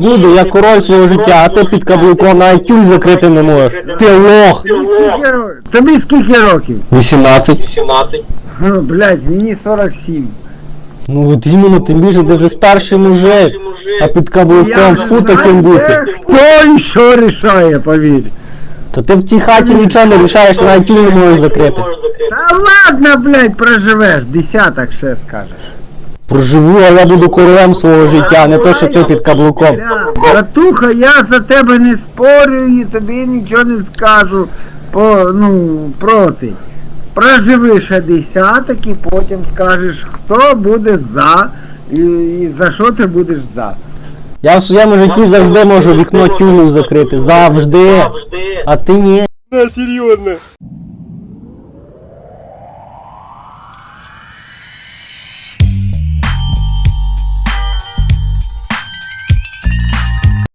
Буду, я король свого життя, а ти під каблуком навіть тюль закрити не можеш. Ти лох! Скільки ро- Тобі скільки років? 18. 17. Га, Блядь, мені 47. Ну от іменно, тим більше ти вже старший мужик, а під каблуком вже фу таким де бути. Хто і що рішає, повір. Та ти в цій хаті нічого не рішаєш, навіть тюль не можеш закрити. Та ладно, блядь, проживеш, десяток ще скажеш. Проживу, а я буду королем свого життя, не то, що ти під каблуком. Братуха, я за тебе не спорю і тобі нічого не скажу по, ну, проти. Проживи ще десяток і потім скажеш, хто буде за і, і за що ти будеш за. Я в своєму житті завжди можу вікно тюлю закрити. Завжди. А ти ні. На, серйозно.